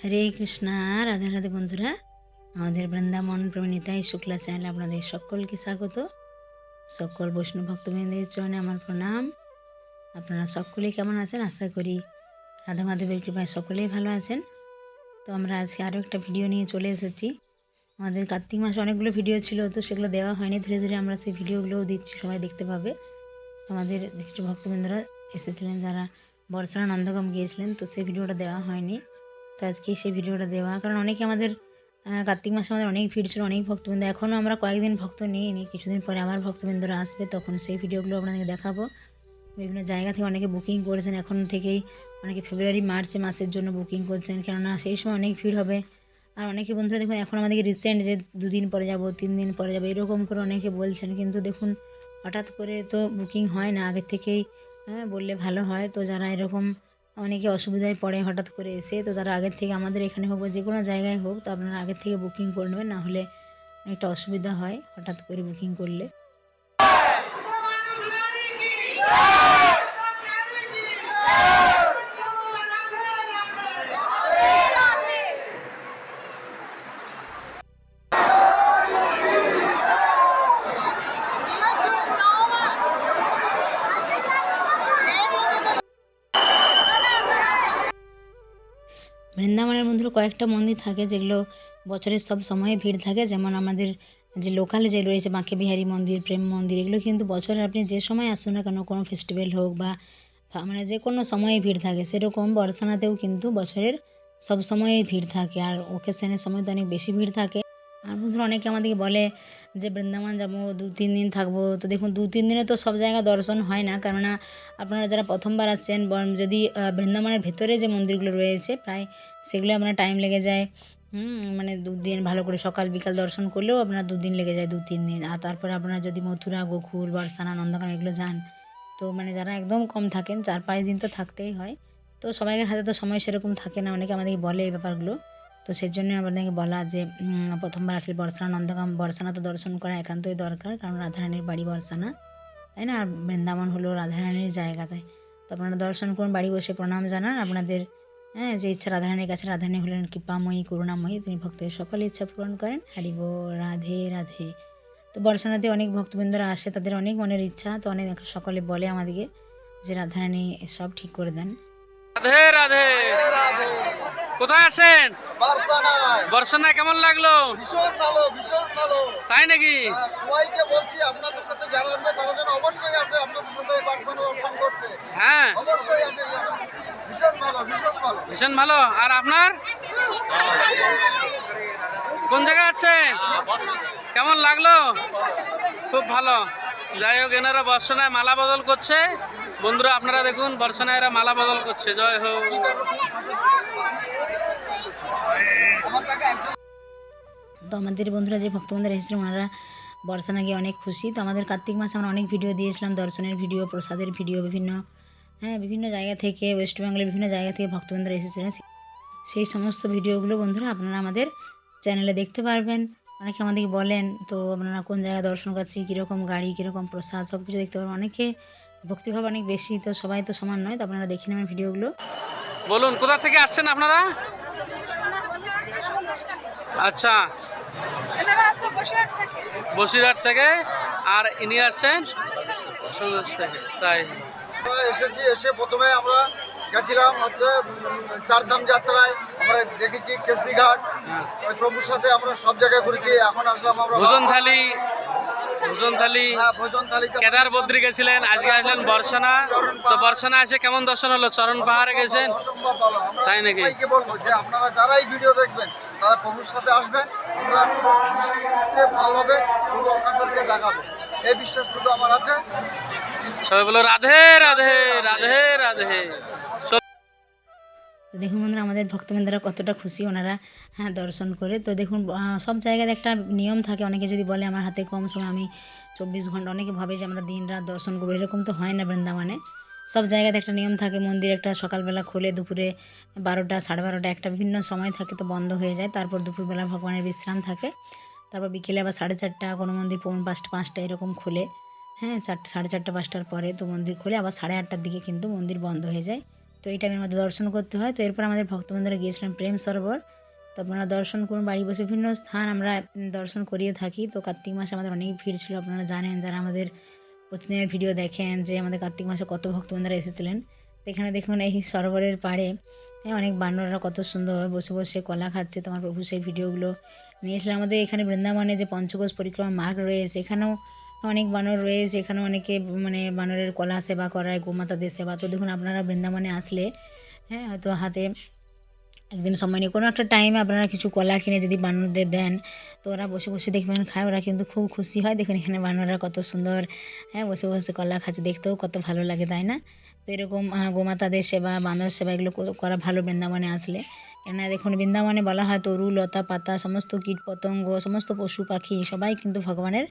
হরে কৃষ্ণা, রাধে রাধে বন্ধুরা। আমাদের বৃন্দাবন প্রমিতাই শুক্লা চ্যানেলে আপনাদের সকলকে স্বাগত। সকল বৈষ্ণব ভক্তবৃন্দের চরণে আমার প্রণাম। আপনারা সকলেই কেমন আছেন? আশা করি রাধা মাধবের কৃপায় সকলেই ভালো আছেন। তো আমরা আজকে আরও একটা ভিডিও নিয়ে চলে এসেছি। আমাদের কার্তিক মাসে অনেকগুলো ভিডিও ছিল, তো সেগুলো দেওয়া হয়নি। ধীরে ধীরে আমরা সেই ভিডিওগুলোও দিচ্ছি, সবাই দেখতে পাবে। আমাদের কিছু ভক্তবৃন্দরা এসেছিলেন, যারা বর্ষারা নন্দগম গিয়েছিলেন, তো সেই ভিডিওটা দেওয়া হয়নি। তো আজকে সেই ভিডিওটা দেওয়া। কারণ অনেকে আমাদের কার্তিক মাসে আমাদের অনেক ভিড় ছিল, অনেক ভক্তবৃন্দ। এখনও আমরা কয়েকদিন ভক্ত নিয়ে নিই কিছুদিন পরে আবার ভক্তবৃন্দরা আসবে, তখন সেই ভিডিওগুলো আপনাদেরকে দেখাবো। বিভিন্ন জায়গা থেকে অনেকে বুকিং করেছেন, এখন থেকেই অনেকে ফেব্রুয়ারি মার্চ মাসের জন্য বুকিং করছেন, কেননা সেই সময় অনেক ভিড় হবে। আর অনেকে বন্ধুরা দেখুন, এখন আমাদেরকে রিসেন্ট যে দুদিন পরে যাব, তিন দিন পরে যাব, এরকম করে অনেকে বলছেন। কিন্তু দেখুন, হঠাৎ করে তো বুকিং হয় না, আগের থেকেই হ্যাঁ বললে ভালো হয়। তো যারা এরকম অনেকে অসুবিধায় পড়ে হঠাৎ করে এসে, তো তারা আগের থেকে আমাদের এখানে হোক বা যে কোনো জায়গায় হোক, তো আপনারা আগের থেকে বুকিং করে নেবেন, না হলে অনেকটা অসুবিধা হয় হঠাৎ করে বুকিং করলে। কয়েকটা মন্দির থাকে যেগুলো বছরের সব সময়ে ভিড় থাকে। যেমন আমাদের যে লোকালে যে রয়েছে বাঁকে বিহারী মন্দির, প্রেম মন্দির, এগুলো কিন্তু বছরে আপনি যে সময় আসুন না কেন, কোনো ফেস্টিভ্যাল হোক বা মানে যে কোনো সময়ে ভিড় থাকে। সেরকম বর্ষানাতেও কিন্তু বছরের সব সময়ে ভিড় থাকে। আর ওকেশনের সময় তো অনেক বেশি ভিড় থাকে। আর বন্ধুরা অনেকে আমাদেরকে বলে যে বৃন্দাবন যাব, দু তিন দিন থাকব। তো দেখুন, দু তিন দিনে তো সব জায়গা দর্শন হয় না। কেননা আপনারা যারা প্রথমবার আসছেন যদি বৃন্দাবনের ভেতরে যে মন্দিরগুলো রয়েছে প্রায়, সেগুলো আপনার টাইম লেগে যায়। মানে দুদিন ভালো করে সকাল, বিকাল দর্শন করলেও আপনার দুদিন লেগে যায়, দু তিন দিন। আর তারপরে আপনারা যদি মথুরা, গোকুল বর্ষানা নন্দকানন এগুলো যান, তো মানে যারা একদম কম থাকেন, চার পাঁচ দিন তো থাকতেই হয়। তো সবাইকার হাতে তো সময় সেরকম থাকে না, অনেকে আমাদেরকে বলে এই ব্যাপারগুলো। তো সেই জন্য আমাদেরকে বলা যে প্রথমবার আসলে বর্ষানা নন্দকাম বর্ষানা তো দর্শন করা একান্তই দরকার কারণ রাধারানীর বাড়ি বর্ষানা তাই না? আর বৃন্দাবন হলো রাধারানীর জায়গা তাই তো আপনারা দর্শন করুন বাড়ি বসে প্রণাম জানান আপনাদের হ্যাঁ যে ইচ্ছা রাধারানীর কাছে রাধারানী হলেন কৃপাময়ী করুণাময়ী তিনি ভক্তের সকল ইচ্ছা পূরণ করেন। হারিব রাধে রাধে। তো বর্ষানাতে অনেক ভক্তবৃন্দরা আসে তাদের অনেক মনের ইচ্ছা তো অনেক সকলে বলে আমাদেরকে যে রাধারানী সব ঠিক করে দেন। রাধে রাধে। কোথায় আছেন? বর্ষণা কেমন লাগল? ভীষণ ভালো ভীষণ ভালো। তাই নাকি? সবাইকে বলছি আপনাদের সাথে যারা আসবে তারা যেন অবশ্যই আসে আপনাদের সাথে দর্শন করতে। হ্যাঁ। অবশ্যই আসে ভীষণ ভালো ভীষণ ভালো। ভীষণ ভালো। আর আপনার? কোন জায়গায় আছেন? কেমন লাগল? খুব ভালো। যাই হোক এনারা বর্ষণায় মালা বদল করছে। বন্ধুরা আপনারা দেখুন বর্ষণায় এরা মালা বদল করছে। জয় হোক। তো আমাদের বন্ধুরা যে ভক্তবন্ধুরা এসেছিলেন, ওনারা বর্ষানা গিয়ে অনেক খুশি। তো আমাদের কার্তিক মাসে আমরা অনেক ভিডিও দিয়েছিলাম, দর্শনের ভিডিও প্রসাদের ভিডিও বিভিন্ন হ্যাঁ বিভিন্ন জায়গা থেকে ওয়েস্ট বেঙ্গলের বিভিন্ন জায়গা থেকে ভক্তবন্ধুরা এসেছিলেন সেই সমস্ত ভিডিওগুলো বন্ধুরা আপনারা আমাদের চ্যানেলে দেখতে পারবেন। অনেকে আমাদেরকে বলেন, তো আপনারা কোন জায়গায় দর্শন করছি? কীরকম গাড়ি, কীরকম প্রসাদ সব কিছু দেখতে পারবেন। অনেকে ভক্তিভাব অনেক বেশি, তো সবাই তো সমান নয়। তো আপনারা দেখে নেবেন ভিডিওগুলো বলুন, কোথা থেকে আসছেন আপনারা? আচ্ছা। বসিরহাট থেকে। আর ইনি আসছেন থেকে তাই। আমরা এসেছি এসে প্রথমে আমরা গেছিলাম হচ্ছে চারধাম যাত্রায়। আমরা দেখেছি কেসিঘাট হ্যাঁ। ওই প্রভুর সাথে আমরা সব জায়গায় ঘুরেছি এখন আসলাম আমরা ভোজন থালি ভোজন থালি হ্যাঁ কেদার বদ্রী গেছিলেন আজকে আসলেন বর্ষনা। তো বর্ষনা এসে কেমন দর্শন হলো? চরণ পাহাড়ে গেছেন? ভালো। তাই নাকি? বলব যে আপনারা যারাই ভিডিও দেখবেন তারা প্রভুর সাথে আসবেন ভালোভাবে প্রভু আপনাদেরকে দেখাবো। এই বিশ্বাসটুকু আমার আছে। সবাই বলো রাধে রাধে রাধে রাধে। তো দেখুন বন্ধুরা, আমাদের ভক্তবৃন্দরা কতটা খুশি ওনারা হ্যাঁ দর্শন করে। তো দেখুন সব জায়গায় একটা নিয়ম থাকে, অনেকে যদি বলে আমার হাতে কম সময়, আমি চব্বিশ ঘণ্টা, অনেকে ভাবে যে আমরা দিন রাত দর্শন করব, এরকম তো হয় না বৃন্দাবনে। সব জায়গাতে একটা নিয়ম থাকে, মন্দির একটা সকালবেলা খোলে, দুপুরে বারোটা, সাড়ে বারোটা, একটা বিভিন্ন সময় থাকে, তো বন্ধ হয়ে যায়। তারপর দুপুরবেলা ভগবানের বিশ্রাম থাকে। তারপর বিকেলে আবার সাড়ে চারটা, কোনো মন্দির পৌন পাঁচটা পাঁচটা এরকম খোলে। হ্যাঁ চারটে সাড়ে চারটা, পাঁচটার পরে তো মন্দির খোলে, আবার সাড়ে আটটার দিকে কিন্তু মন্দির বন্ধ হয়ে যায়। তো এই টাইমের মধ্যে দর্শন করতে হয়। তো এরপর আমাদের ভক্তবন্ধুরা গিয়েছিলাম প্রেম সরোবর। তো আপনারা দর্শন করুন, বাড়ি বসে বিভিন্ন স্থান আমরা দর্শন করিয়ে থাকি। তো কার্তিক মাসে আমাদের অনেক ভিড় ছিল, আপনারা জানেন যারা আমাদের প্রতিদিনের ভিডিও দেখেন যে আমাদের কার্তিক মাসে কত ভক্তবন্ধুরা এসেছিলেন। তো এখানে দেখুন, এই সরোবরের পাড়ে অনেক বানররা কত সুন্দরভাবে বসে বসে কলা খাচ্ছে। তোমার প্রভু সেই ভিডিওগুলো নিয়েছিলাম আমাদের এখানে বৃন্দাবনে যে পঞ্চকোষ পরিক্রমা মার্গ রয়েছে, এখানেও অনেক বানর রয়েছে এখানে অনেকে মানে বানরের কলা সেবা করায়, গোমাতাদের সেবা। তো দেখুন, আপনারা বৃন্দাবনে আসলে হ্যাঁ হয়তো হাতে একদিন সময় নিয়ে, কোনো একটা টাইমে আপনারা কিছু কলা কিনে যদি বানরদের দেন, তো ওরা বসে বসে দেখবেন, খায়, ওরা কিন্তু খুব খুশি হয়। দেখুন, এখানে বানররা কত সুন্দর হ্যাঁ বসে বসে কলা খাচ্ছে, দেখতেও কত ভালো লাগে, তাই না? তো এরকম গোমাতাদের সেবা, বানর সেবা, এগুলো করা ভালো বৃন্দাবনে আসলে। কেননা, দেখুন, বৃন্দাবনে বলা হয় তরু, লতা, পাতা, সমস্ত কীট পতঙ্গ, সমস্ত পশু পাখি, সবাই কিন্তু ভগবানের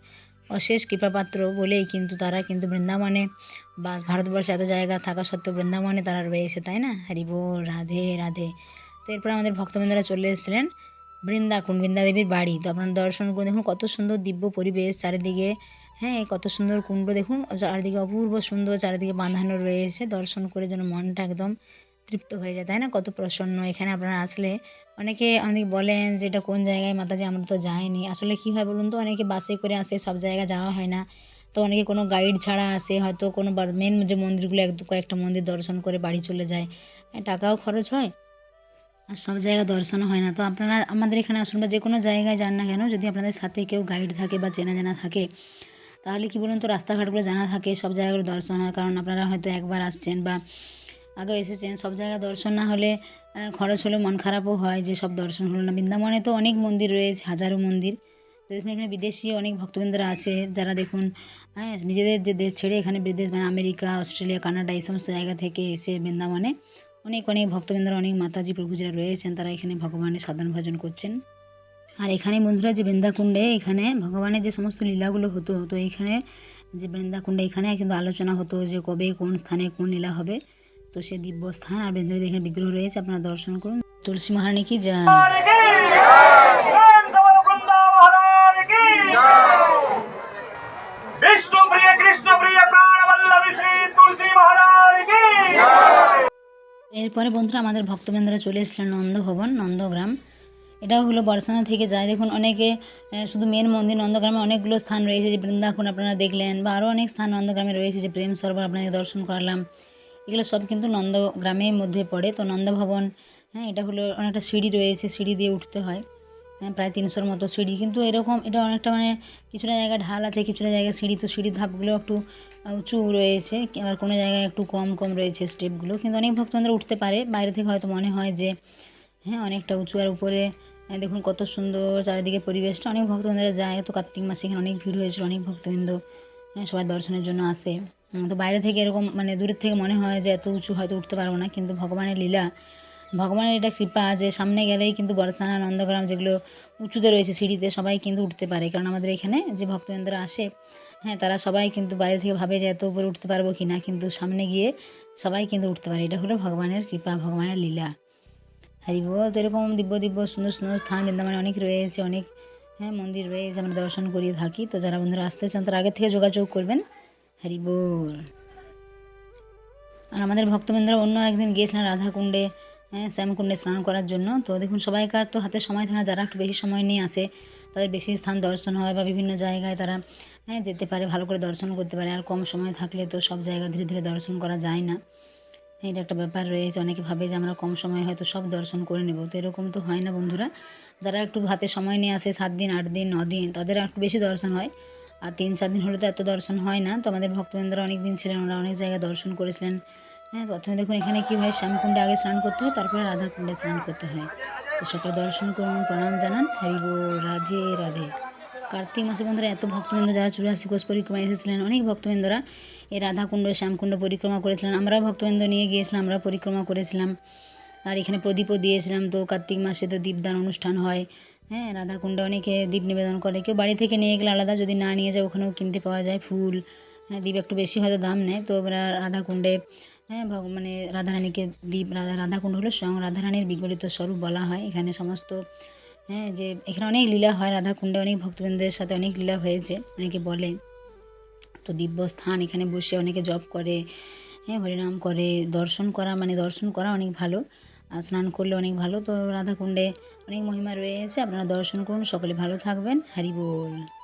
অশেষ কৃপাপাত্র বলেই কিন্তু তারা কিন্তু বৃন্দাবনে বা ভারতবর্ষে এত জায়গা থাকা সত্ত্বেও বৃন্দাবনে তারা রয়েছে, তাই না? হরি বল, রাধে রাধে। তো এরপর আমাদের ভক্তবৃন্দরা চলে এসেছিলেন বৃন্দাকুণ্ড, বৃন্দাদেবীর বাড়ি। তো আপনারা দর্শন করে দেখুন, কত সুন্দর দিব্য পরিবেশ চারিদিকে হ্যাঁ কত সুন্দর কুণ্ড দেখুন। চারিদিকে অপূর্ব সুন্দর চারিদিকে বাঁধানো রয়েছে, দর্শন করে যেন মনটা একদম তৃপ্ত হয়ে যায়, তাই না? কত প্রসন্ন। এখানে আপনারা আসলে অনেকে অনেকে বলেন যে, এটা কোন জায়গায়? মাতাজি, আমরা তো যাইনি। আসলে কী হয় বলুন তো? অনেকে বাসে করে আসে, সব জায়গায় যাওয়া হয় না। তো অনেকে কোনো গাইড ছাড়া আসে, হয়তো কোনো মেন যে মন্দিরগুলো, এক কয়েকটা মন্দির দর্শন করে বাড়ি চলে যায়। টাকাও খরচ হয় আর সব জায়গা দর্শন হয় না। তো আপনারা, আমাদের এখানে আসুন বা যে কোনো জায়গায় যান না কেন, যদি আপনাদের সাথে কেউ গাইড থাকে বা চেনা জানা থাকে, তাহলে কি বলুন তো, রাস্তাঘাটগুলো জানা থাকে, সব জায়গাগুলো দর্শন হয়। কারণ আপনারা হয়তো একবার আসছেন বা আগেও এসেছেন। সব জায়গায় দর্শন না হলে খরচ হলে মন খারাপও হয় যে সব দর্শন হলো না। বৃন্দাবনে তো অনেক মন্দির রয়েছে, হাজারো মন্দির। তো দেখুন এখানে বিদেশি অনেক ভক্তবৃন্দরা আছে, যারা দেখুন হ্যাঁ নিজেদের যে দেশ ছেড়ে এখানে বিদেশ মানে আমেরিকা, অস্ট্রেলিয়া, কানাডা, এই সমস্ত জায়গা থেকে এসে বৃন্দাবনে অনেক অনেক ভক্তবৃন্দরা, অনেক মাতাজি, প্রভুজিরা রয়েছেন, তারা এখানে ভগবানের সাধন ভজন করছেন। আর এখানে বন্ধুরা যে বৃন্দাকুণ্ডে, এখানে ভগবানের যে সমস্ত লীলাগুলো হতো, তো এখানে যে বৃন্দাকুণ্ডে এখানে কিন্তু আলোচনা হতো যে কবে, কোন স্থানে, কোন লীলা হবে। তো সে দিব্যস্থান আর বেদদেবীর এখানে বিগ্রহ রয়েছে। আপনারা দর্শন করুন। তুলসী মহারানী কি যায় এরপরে বন্ধুরা আমাদের ভক্তবৃন্দরা চলে এসেছিলেন নন্দভবন, নন্দগ্রাম। এটাও হলো বর্ষানা থেকে যায়। দেখুন, অনেকে শুধু মেন মন্দির, নন্দগ্রামে অনেকগুলো স্থান রয়েছে যে বৃন্দাখন আপনারা দেখলেন, বা আরও অনেক স্থান নন্দগ্রামে রয়েছে যে প্রেম সরোবর আপনাদের দর্শন করালাম। এগুলো সব কিন্তু নন্দ গ্রামের মধ্যে পড়ে। তো নন্দভবন হ্যাঁ এটা হলো অনেকটা সিঁড়ি রয়েছে সিঁড়ি দিয়ে উঠতে হয়। হ্যাঁ প্রায় তিনশোর মতো সিঁড়ি। কিন্তু এরকম এটা অনেকটা মানে কিছুটা জায়গায় ঢাল আছে কিছুটা জায়গায় সিঁড়ি। তো সিঁড়ির ধাপগুলো একটু উঁচু রয়েছে আবার কোনো জায়গায় একটু কম কম রয়েছে স্টেপগুলো। কিন্তু অনেক ভক্তবৃন্দরা উঠতে পারে। বাইরে থেকে হয়তো মনে হয় যে হ্যাঁ অনেকটা উঁচু আর উপরে আহ, দেখুন কত সুন্দর চারিদিকে পরিবেশটা। অনেক ভক্তবৃন্দরা যায়। তো কার্তিক মাসে এখানে অনেক ভিড় হয়েছিল অনেক ভক্তবৃন্দ হ্যাঁ সবাই দর্শনের জন্য আসে। তো বাইরে থেকে এরকম মানে দূরের থেকে মনে হয় যে এত উঁচু হয়তো উঠতে পারব না, কিন্তু ভগবানের লীলা, ভগবানের এটা কৃপা যে সামনে গেলেই কিন্তু বর্ষানা নন্দগ্রাম যেগুলো উঁচুতে রয়েছে সিঁড়িতে সবাই কিন্তু উঠতে পারে। কারণ আমাদের এখানে যে ভক্তবৃন্দরা আসে হ্যাঁ তারা সবাই কিন্তু বাইরে থেকে ভাবে যে এত উপরে উঠতে পারব কি না কিন্তু সামনে গিয়ে সবাই কিন্তু উঠতে পারে। এটা হলো ভগবানের কৃপা, ভগবানের লীলা। হরি বল, তো এরকম দিব্য দিব্য সুন্দর সুন্দর স্থান বৃন্দাবনে অনেক রয়েছে, অনেক হ্যাঁ মন্দির রয়েছে, আমরা দর্শন করিয়ে থাকি। তো যারা বন্ধুরা আসতে চান, তারা আগে থেকে যোগাযোগ করবেন। হরি বল আর আমাদের ভক্তবৃন্দরা অন্য আরেকদিন গিয়েছিলেন রাধাকুণ্ডে হ্যাঁ শ্যামকুণ্ডে স্নান করার জন্য। তো দেখুন, সবাইকার তো হাতে সময় থাকে না, যারা একটু বেশি সময় নিয়ে আসে, তাদের বেশি স্থান দর্শন হয় বা বিভিন্ন জায়গায় তারা হ্যাঁ যেতে পারে, ভালো করে দর্শন করতে পারে। আর কম সময় থাকলে তো সব জায়গা ধীরে ধীরে দর্শন করা যায় না। এটা একটা ব্যাপার রয়েছে। অনেকে ভাবে যে আমরা কম সময়ে হয়তো সব দর্শন করে নেব, তো এরকম তো হয় না বন্ধুরা। যারা একটু হাতে সময় নিয়ে আসে, সাত দিন, আট দিন, ন দিন, তাদের একটু বেশি দর্শন হয়। আর তিন, চার দিন হলে তো এত দর্শন হয় না। তো আমাদের ভক্তবৃন্দরা অনেক দিন ছিলেন, ওরা অনেক জায়গায় দর্শন করেছিলেন। হ্যাঁ প্রথমে দেখুন এখানে কী হয়, শ্যামকুণ্ডে আগে স্নান করতে হয়, তারপরে রাধাকুণ্ডে স্নান করতে হয়। তো সকলে দর্শন করুন, প্রণাম জানান। হরি বল রাধে রাধে। কার্তিক মাসে বন্ধুরা এত ভক্তবৃন্দ যারা চুরাশি কোষ পরিক্রমা এসেছিলেন, অনেক ভক্তবৃন্দরা এই রাধাকুণ্ড, শ্যামকুণ্ড পরিক্রমা করেছিলেন। আমরাও ভক্তবৃন্দ নিয়ে গিয়েছিলাম আমরা পরিক্রমা করেছিলাম। আর এখানে প্রদীপও দিয়েছিলাম তো কার্তিক মাসে তো দীপদান অনুষ্ঠান হয়। হ্যাঁ রাধাকুণ্ডে অনেকে দীপ নিবেদন করে। কেউ বাড়ি থেকে নিয়ে গেলে আলাদা, যদি না নিয়ে যায় ওখানেও কিনতে পাওয়া যায় ফুল। হ্যাঁ দীপ একটু বেশি হয়তো দাম নেয়। তো রাধাকুণ্ডে হ্যাঁ মানে রাধারানীকে দীপ, রাধা, রাধাকুণ্ড হলো স্বয়ং রাধারানীর বিগলিত স্বরূপ বলা হয়। এখানে সমস্ত হ্যাঁ যে এখানে অনেক লীলা হয়। রাধাকুণ্ডে অনেক ভক্তবৃন্দের সাথে অনেক লীলা হয়েছে, অনেকে বলে। তো দিব্য স্থান এখানে বসে অনেকে জব করে হ্যাঁ হরিনাম করে। দর্শন করা মানে দর্শন করা অনেক ভালো। স্নান করলে অনেক ভালো। তো রাধাকুণ্ডে অনেক মহিমা রয়েছে। আপনারা দর্শন করুন। সকলে ভালো থাকবেন। হরি বল।